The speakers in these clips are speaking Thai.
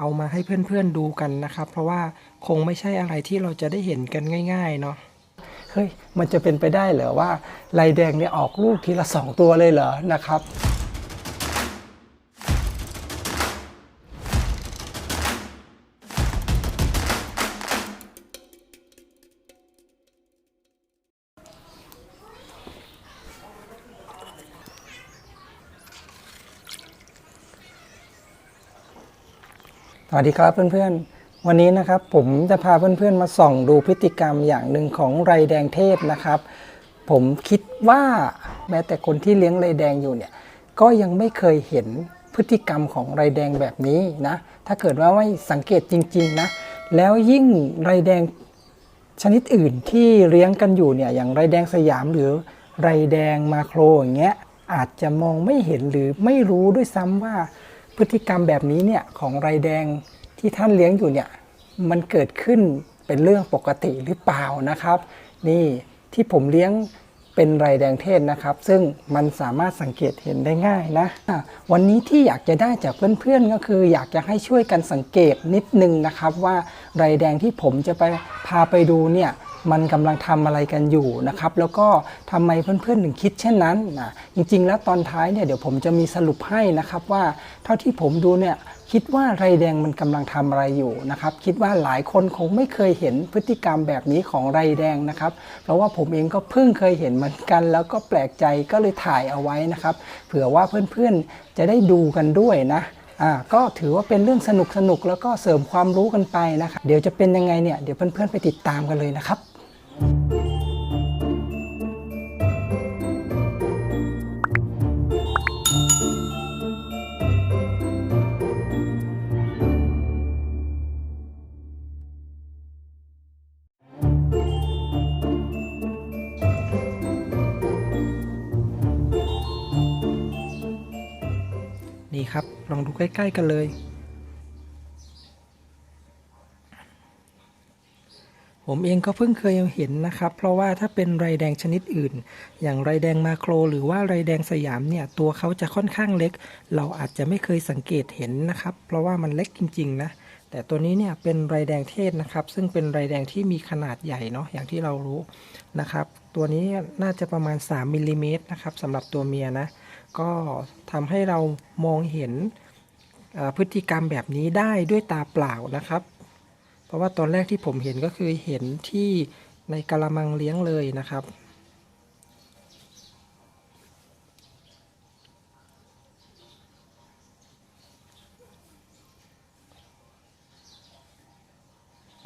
เอามาให้เพื่อนๆดูกันนะครับ เพราะว่าคงไม่ใช่อะไรที่เราจะได้เห็นกันง่ายๆเนาะเฮ้ยมันจะเป็นไปได้เหรอว่าลายแดงเนี่ยออกลูกทีละสองตัวเลยเหรอนะครับ สวัสดีครับเพื่อนๆ วันนี้นะครับผมจะพาเพื่อนๆมาส่องดูพฤติกรรมอย่างหนึ่งของไรแดงเทศนะครับ ผมคิดว่าแม้แต่คนที่เลี้ยงไรแดงอยู่เนี่ยก็ยังไม่เคยเห็นพฤติกรรมของไรแดงแบบนี้นะถ้าเกิดว่าไม่สังเกตจริงๆนะแล้วยิ่งไรแดงชนิดอื่นที่เลี้ยงกันอยู่เนี่ยอย่างไรแดงสยามหรือไรแดงมาโครอย่างเงี้ยอาจจะมองไม่เห็นหรือไม่รู้ด้วยซ้ำว่า พฤติกรรมแบบนี้เนี่ยของไรแดงที่ท่านเลี้ยงอยู่เนี่ยมันเกิดขึ้นเป็นเรื่องปกติหรือเปล่านะครับ นี่ที่ผมเลี้ยงเป็นไรแดงเทศนะครับ ซึ่งมันสามารถสังเกตเห็นได้ง่ายนะะวันนี้ที่อยากจะได้จากเพื่อนๆก็คือ อยากจะให้ช่วยกันสังเกตนิดนึงนะครับว่าไรแดงที่ผมจะไปพาไปดูเนี่ย มันกำลังทำอะไรกันอยู่นะครับ แล้วก็ทำไมเพื่อนๆถึงคิดเช่นนั้นนะจริง ๆ แล้วตอนท้ายเนี่ยเดี๋ยวผมจะมีสรุปให้นะครับว่าเท่าที่ผมดูเนี่ยคิดว่าไรแดงมันกำลังทำอะไรอยู่นะครับ คิดว่าหลายคนคงไม่เคยเห็นพฤติกรรมแบบนี้ของไรแดงนะครับ เพราะว่าผมเองก็เพิ่งเคยเห็นเหมือนกัน แล้วก็แปลกใจก็เลยถ่ายเอาไว้นะครับ เผื่อว่าเพื่อนๆจะได้ดูกันด้วยนะอ่าก็ถือว่าเป็นเรื่องสนุกสนุกๆแล้วก็เสริมความรู้กันไปนะครับ เดี๋ยวจะเป็นยังไงเนี่ย เดี๋ยวเพื่อนๆไปติดตามกันเลยนะครับ นี่ครับ ลองดูใกล้ ๆ กันเลย ผมเองก็เพิ่งเคยเห็นนะครับ เพราะว่าถ้าเป็นไรแดงชนิดอื่น อย่างไรแดงมาโคร หรือว่าไรแดงสยามเนี่ยตัวเขาจะค่อนข้างเล็ก เราอาจจะไม่เคยสังเกตเห็นนะครับ เพราะว่ามันเล็กจริง ๆ นะ แต่ตัวนี้เนี่ยเป็นไรแดงเทศนะครับ ซึ่งเป็นไรแดงที่มีขนาดใหญ่เนาะอย่างที่เรารู้นะครับ ตัวนี้น่าจะประมาณ 3มิลลิเมตรนะครับสำหรับตัวเมียนะ ก็ทำให้เรามองเห็นพฤติกรรมแบบนี้ได้ด้วยตาเปล่านะครับ เพราะว่าตอนแรกที่ผมเห็นก็คือเห็นที่ในกระมังเลี้ยงเลยนะครับ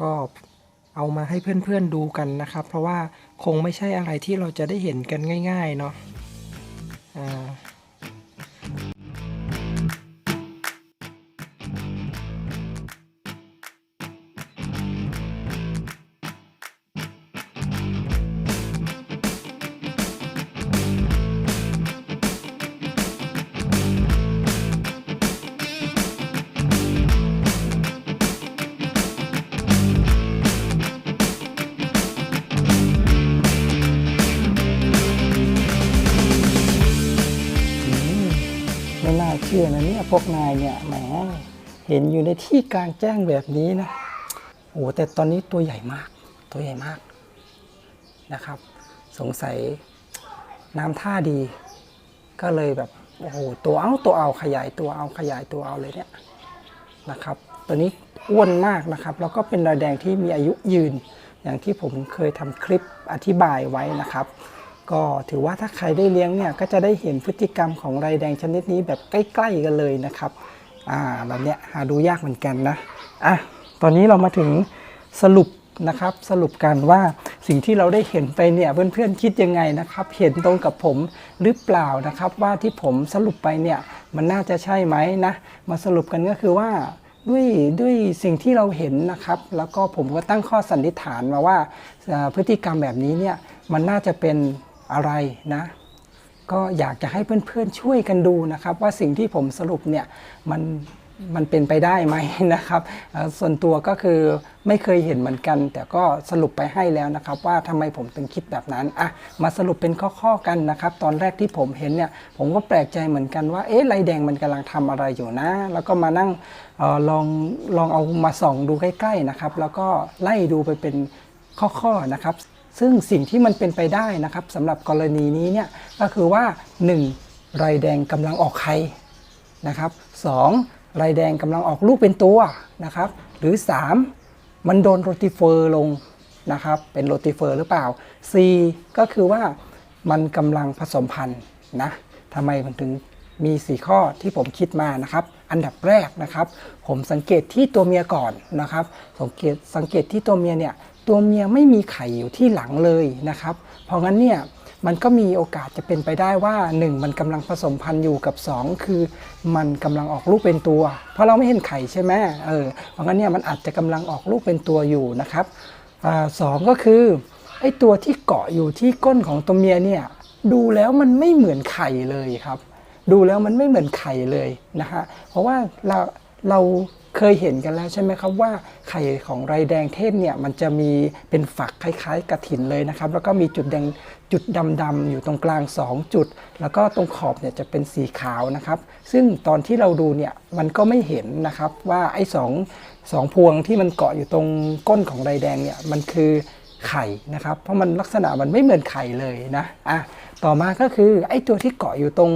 ก็เอามาให้เพื่อนๆดูกันนะครับ เพราะว่าคงไม่ใช่อะไรที่เราจะได้เห็นกันง่าย ๆ เนาะอ่า เชื่อนะเนี่ยพวกนายเนี่ยแหมเห็นอยู่ในที่กลางแจ้งแบบนี้นะโอ้แต่ตอนนี้ตัวใหญ่มาก ตัวใหญ่มากนะครับ สงสัยน้ำท่าดี ก็เลยแบบโอ้โหตัวเอาตัวเอาขยายตัวเอาขยายตัวเอาเลยเนี่ยนะครับ ตัวนี้อ้วนมากนะครับ แล้วก็เป็นรายแดงที่มีอายุยืน อย่างที่ผมเคยทำคลิปอธิบายไว้นะครับ ก็ถือว่าถ้าใครได้เลี้ยงเนี่ยก็จะได้เห็นพฤติกรรมของไรแดงชนิดนี้แบบใกล้ๆกันเลยนะครับอ่าแบบเนี้ยหาดูยากเหมือนกันนะอะตอนนี้เรามาถึงสรุปนะครับสรุปกันว่าสิ่งที่เราได้เห็นไปเนี่ยเพื่อนๆคิดยังไงนะครับ เห็นตรงกับผมหรือเปล่านะครับว่าที่ผมสรุปไปเนี่ยมันน่าจะใช่ไหมนะมาสรุปกันก็คือว่าด้วยด้วยสิ่งที่เราเห็นนะครับ แล้วก็ผมก็ตั้งข้อสันนิษฐานมาว่าพฤติกรรมแบบนี้เนี่ยมันน่าจะเป็น อะไรนะก็อยากจะให้เพื่อนๆช่วยกันดูนะครับ ว่าสิ่งที่ผมสรุปเนี่ยมันมันเป็นไปได้ไหมนะครับส่วนตัวก็คือไม่เคยเห็นเหมือนกัน แต่ก็สรุปไปให้แล้วนะครับ ว่าทำไมผมถึงคิดแบบนั้นอะมาสรุปเป็นข้อๆกันนะครับ ตอนแรกที่ผมเห็นเนี่ยผมก็แปลกใจเหมือนกันว่าเอ๊ะไรแดงมันกำลังทำอะไรอยู่นะ แล้วก็มานั่งออลองลองเอามาส่องดูใกล้ๆนะครับ แล้วก็ไล่ดูไปเป็นข้อๆนะครับ ซึ่งสิ่งที่มันเป็นไปได้นะครับสำหรับกรณีนี้เนี่ยก็คือว่า 1. ไรแดงกำลังออกไข่นะครับสองไรแดงกำลังออกลูกเป็นตัวนะครับ หรือ 3 มันโดนโรติเฟอร์ลงนะครับ เป็นโรติเฟอร์หรือเปล่า 4 ก็คือว่ามันกำลังผสมพันธุ์นะทำไมมันถึงมี 4 ข้อที่ผมคิดมานะครับ อันดับแรกนะครับ ผมสังเกตที่ตัวเมียก่อนนะครับ สังเกตสังเกตที่ตัวเมียเนี่ย ตัวเมียไม่มีไข่อยู่ที่หลังเลยนะครับ เพราะงั้นเนี่ยมันก็มีโอกาสจะเป็นไปได้ว่า 1 มันกำลังผสมพันธุ์อยู่กับ 2 คือมันกำลังออกลูกเป็นตัว เพราะเราไม่เห็นไข่ใช่ไหมเออเพราะงั้นเนี่ยมันอาจจะกำลังออกลูกเป็นตัวอยู่นะครับอสองก็คือไอ้ตัวที่เกาะอยู่ที่ก้นของตัวเมียเนี่ยดูแล้วมันไม่เหมือนไข่เลยครับ ดูแล้วมันไม่เหมือนไข่เลยนะฮะเพราะว่าเราเรา เคยเห็นกันแล้วใช่ไหมครับว่าไข่ของไรแดงเทศเนี่ยมันจะมีเป็นฝักคล้ายๆกระถินเลยนะครับ แล้วก็มีจุดแดงจุดดำๆอยู่ตรงกลาง 2 จุด แล้วก็ตรงขอบเนี่ยจะเป็นสีขาวนะครับ ซึ่งตอนที่เราดูเนี่ยมันก็ไม่เห็นนะครับว่าไอ้สองสองพวงที่มันเกาะอยู่ตรงก้นของไรแดงเนี่ยมันคือไข่นะครับ เพราะมันลักษณะมันไม่เหมือนไข่เลยนะอะต่อมาก็คือไอ้ตัวที่เกาะอยู่ตรง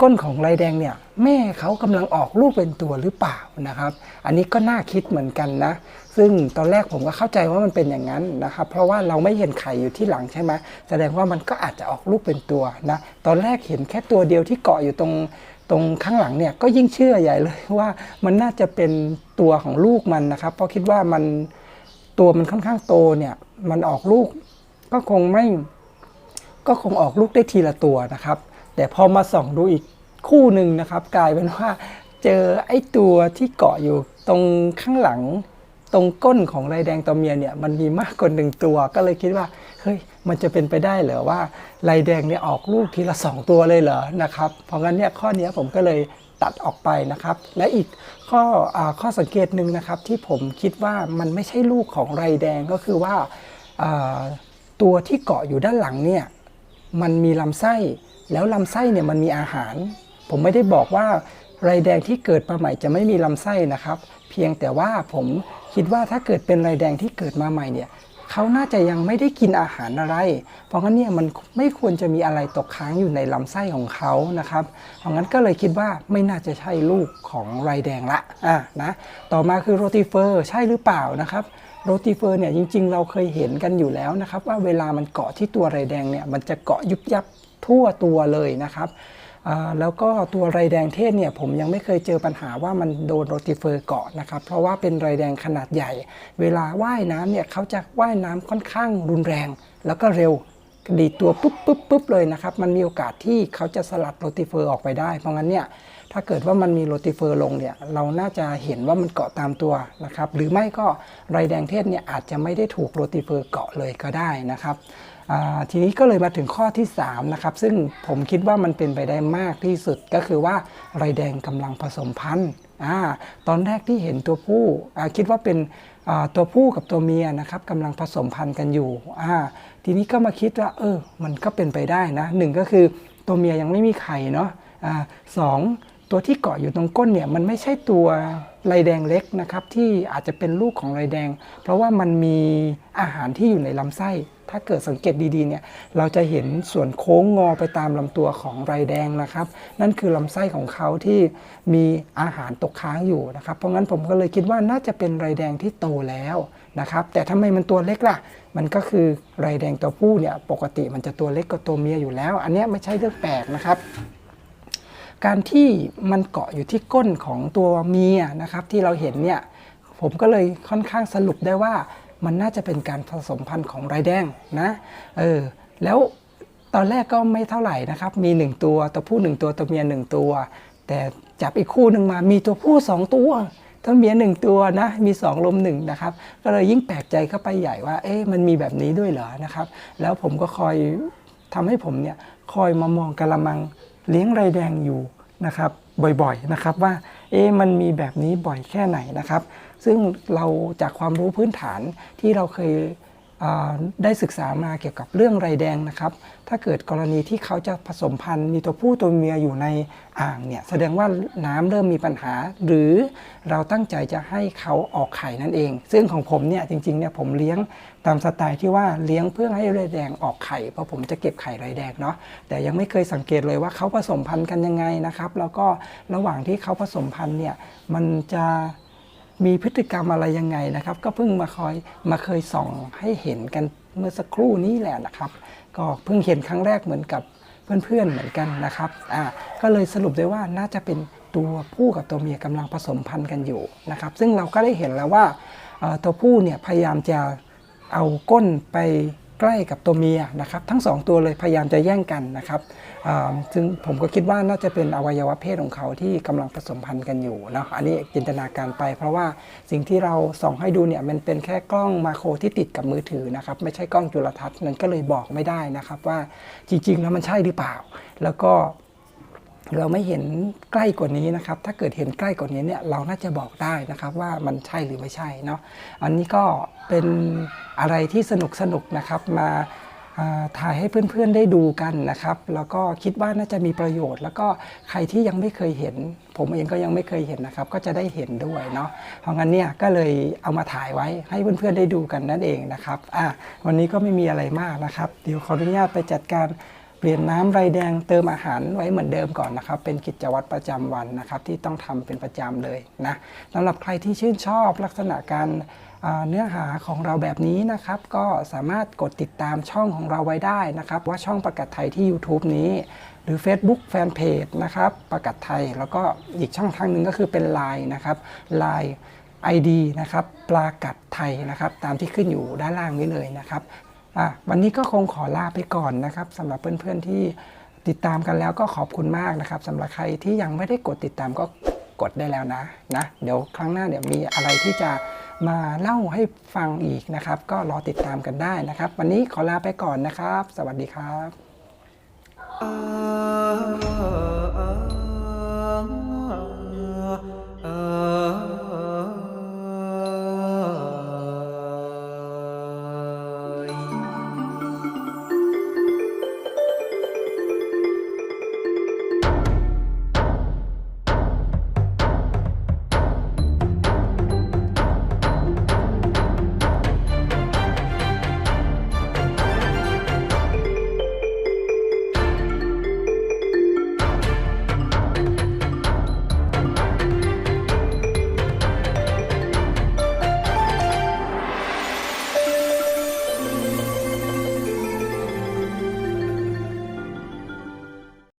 ก้นของลายแดงเนี่ยแม่เขากำลังออกลูกเป็นตัวหรือเปล่านะครับ อันนี้ก็น่าคิดเหมือนกันนะ ซึ่งตอนแรกผมก็เข้าใจว่ามันเป็นอย่างนั้นนะครับ เพราะว่าเราไม่เห็นไข่อยู่ที่หลังใช่ไหมแสดงว่ามันก็อาจจะออกลูกเป็นตัวนะตอนแรกเห็นแค่ตัวเดียวที่เกาะอยู่ตรงตรงข้างหลังเนี่ยก็ยิ่งเชื่อใหญ่เลยว่ามันน่าจะเป็นตัวของลูกมันนะครับ เพราะคิดว่ามันตัวมันค่อนข้างโตเนี่ยมันออกลูกก็คงไม่ก็คงออกลูกได้ทีละตัวนะครับ แต่พอมาส่องดูอีกคู่หนึ่งนะครับ กลายเป็นว่าเจอไอ้ตัวที่เกาะอยู่ตรงข้างหลัง ตรงก้นของไรแดงตัวเมียเนี่ยมันมีมากกว่าหนึ่งตัว ก็เลยคิดว่าเฮ้ยมันจะเป็นไปได้เหรอว่าไรแดงเนี่ยออกลูกทีละสองตัวเลยเหรอนะครับเพราะงั้นเนี่ยข้อนี้ผมก็เลยตัดออกไปนะครับ และอีกข้ออข้อสังเกตหนึ่งนะครับ ที่ผมคิดว่ามันไม่ใช่ลูกของไรแดงก็คือว่าตัวที่เกาะอยู่ด้านหลังเนี่ยมันมีลำไส้ แล้วลำไส้เนี่ยมันมีอาหาร ผมไม่ได้บอกว่าไรแดงที่เกิดมาใหม่จะไม่มีลำไส้นะครับ เพียงแต่ว่าผมคิดว่าถ้าเกิดเป็นไรแดงที่เกิดมาใหม่เนี่ยเขาน่าจะยังไม่ได้กินอาหารอะไร เพราะงั้นเนี่ยมันไม่ควรจะมีอะไรตกค้างอยู่ในลำไส้ของเขานะครับ เพราะงั้นก็เลยคิดว่าไม่น่าจะใช่ลูกของไรแดงละอะนะต่อมาคือโรติเฟอร์ใช่หรือเปล่านะครับโรติเฟอร์เนี่ยจริงๆ เราเคยเห็นกันอยู่แล้วนะครับ ว่าเวลามันเกาะที่ตัวไรแดงเนี่ยมันจะเกาะยุบยับ ทั่วตัวเลยนะครับแล้วก็ตัวไรแดงเทศเนี่ยผมยังไม่เคยเจอปัญหาว่ามันโดนโรติเฟอร์เกาะนะครับ เพราะว่าเป็นไรแดงขนาดใหญ่ เวลาว่ายน้ำเนี่ยเขาจะว่ายน้ำค่อนข้างรุนแรง แล้วก็เร็วดีตัวปุ๊บปุ๊บปุ๊บเลยนะครับ มันมีโอกาสที่เขาจะสลัดโรติเฟอร์ออกไปได้ เพราะงั้นเนี่ยถ้าเกิดว่ามันมีโรติเฟอร์ลงเนี่ยเราน่าจะเห็นว่ามันเกาะตามตัวนะครับ หรือไม่ก็ไรแดงเทศเนี่ยอาจจะไม่ได้ถูกโรติเฟอร์เกาะเลยก็ได้นะครับ ทีนี้ก็เลยมาถึงข้อที่3นะครับซึ่งผมคิดว่ามันเป็นไปได้มากที่สุดก็คือว่าไรแดงกำลังผสมพันธุ์ตอนแรกที่เห็นตัวผู้คิดว่าเป็นตัวผู้กับตัวเมียนะครับกำลังผสมพันธุ์กันอยู่ทีนี้ก็มาคิดว่าเออมันก็เป็นไปได้นะหนึ่งก็คือตัวเมียยังไม่มีไข่เนาะอ่าสองตัวที่เกาะอยู่ตรงก้นเนี่ยมันไม่ใช่ตัว ไรแดงเล็กนะครับที่อาจจะเป็นลูกของไรแดง เพราะว่ามันมีอาหารที่อยู่ในลำไส้ ถ้าเกิดสังเกตดีๆเนี่ยเราจะเห็นส่วนโค้งงอไปตามลำตัวของไรแดงนะครับ นั่นคือลำไส้ของเขาที่มีอาหารตกค้างอยู่นะครับ เพราะงั้นผมก็เลยคิดว่าน่าจะเป็นไรแดงที่โตแล้วนะครับแต่ทำไมมันตัวเล็กล่ะ มันก็คือไรแดงตัวผู้เนี่ยปกติมันจะตัวเล็กกว่าตัวเมียอยู่แล้ว อันนี้ไม่ใช่เรื่องแปลกนะครับ การที่มันเกาะอยู่ที่ก้นของตัวเมียนะครับที่เราเห็นเนี่ยผมก็เลยค่อนข้างสรุปได้ว่ามันน่าจะเป็นการผสมพันธุ์ของไรแดงนะเออแล้วตอนแรกก็ไม่เท่าไหร่นะครับ มี 1 ตัวตัวผู้ 1 ตัวตัวเมีย 1 ตัว แต่จับอีกคู่หนึ่งมามีตัวผู้ 2 ตัวตัวเมีย 1 ตัวนะมี 2ลมหนึ่งนะครับก็เลยยิ่งแปลกใจเข้าไปใหญ่ว่าเอ๊ะมันมีแบบนี้ด้วยเหรอนะครับ แล้วผมก็คอยทำให้ผมเนี่ยคอยมามองกะละมัง เลี้ยงไรแดงอยู่นะครับบ่อยๆนะครับว่าเอ๊มันมีแบบนี้บ่อยแค่ไหนนะครับ ซึ่งเราจากความรู้พื้นฐานที่เราเคย ได้ศึกษามาเกี่ยวกับเรื่องไรแดงนะครับ ถ้าเกิดกรณีที่เขาจะผสมพันธุ์มีตัวผู้ตัวเมียอยู่ในอ่างเนี่ยแสดงว่าน้ำเริ่มมีปัญหา หรือเราตั้งใจจะให้เขาออกไข่นั่นเอง ซึ่งของผมเนี่ยจริงๆเนี่ยผมเลี้ยงตามสไตล์ที่ว่าเลี้ยงเพื่อให้ไรแดงออกไข่เพราะผมจะเก็บไข่ไรแดงเนาะแต่ยังไม่เคยสังเกตเลยว่าเขาผสมพันธุ์กันยังไงนะครับ แล้วก็ระหว่างที่เขาผสมพันธุ์เนี่ยมันจะ มีพฤติกรรมอะไรยังไงนะครับ ก็เพิ่งมาคอยมาเคยส่องให้เห็นกันเมื่อสักครู่นี้แหละนะครับ ก็เพิ่งเห็นครั้งแรกเหมือนกับเพื่อนๆเหมือนกันนะครับอ่าก็เลยสรุปได้ว่าน่าจะเป็นตัวผู้กับตัวเมียกำลังผสมพันธุ์กันอยู่นะครับ ซึ่งเราก็ได้เห็นแล้วว่าตัวผู้เนี่ยพยายามจะเอาก้นไป ใกล้กับตัวเมียนะครับทั้งสองตัวเลยพยายามจะแย่งกันนะครับซึ่งผมก็คิดว่าน่าจะเป็นอวัยวะเพศของเขาที่กำลังผสมพันธุ์กันอยู่เนาะอันนี้จินตนาการไป เพราะว่าสิ่งที่เราส่องให้ดูเนี่ยมันเป็นแค่กล้องมาโครที่ติดกับมือถือนะครับไม่ใช่กล้องจุลทรรศน์นั้นก็เลยบอกไม่ได้นะครับว่าจริง ๆ แล้วมันใช่หรือเปล่า แล้วก็ เราไม่เห็นใกล้กว่านี้นะครับ ถ้าเกิดเห็นใกล้กว่านี้เนี่ยเราน่าจะบอกได้นะครับว่ามันใช่หรือไม่ใช่เนาะ อันนี้ก็เป็นอะไรที่สนุกสนุกๆนะครับมาอ่าถ่ายให้เพื่อนๆได้ดูกันนะครับ แล้วก็คิดว่าน่าจะมีประโยชน์ แล้วก็ใครที่ยังไม่เคยเห็น ผมเองก็ยังไม่เคยเห็นนะครับ ก็จะได้เห็นด้วยเนาะเพราะงั้นเนี่ยก็เลยเอามาถ่ายไว้ให้เพื่อนๆได้ดูกันนั่นเองนะครับอะวันนี้ก็ไม่มีอะไรมากนะครับ เดี๋ยวขออนุญาตไปจัดการ เปลี่ยนน้ำไรแดงเติมอาหารไว้เหมือนเดิมก่อนนะครับ เป็นกิจวัตรประจำวันนะครับ ที่ต้องทำเป็นประจำเลยนะสำหรับใครที่ชื่นชอบลักษณะการเนื้อหาของเราแบบนี้นะครับ ก็สามารถกดติดตามช่องของเราไว้ได้นะครับ ว่าช่องประกาศไทยที่ YouTube นี้ หรือ Facebook Fanpage นะครับประกาศไทย แล้วก็อีกช่องทางหนึ่งก็คือเป็น Line นะครับ Line ID นะครับปลากัดไทยนะครับ ตามที่ขึ้นอยู่ด้านล่างนี้เลยนะครับ วันนี้ก็คงขอลาไปก่อนนะครับสำหรับเพื่อนๆที่ติดตามกันแล้วก็ขอบคุณมากนะครับสำหรับใครที่ยังไม่ได้กดติดตามก็กดได้แล้วนะนะ เดี๋ยวครั้งหน้าเดี๋ยวมีอะไรที่จะมาเล่าให้ฟังอีกนะครับ ก็รอติดตามกันได้นะครับ วันนี้ขอลาไปก่อนนะครับ สวัสดีครับ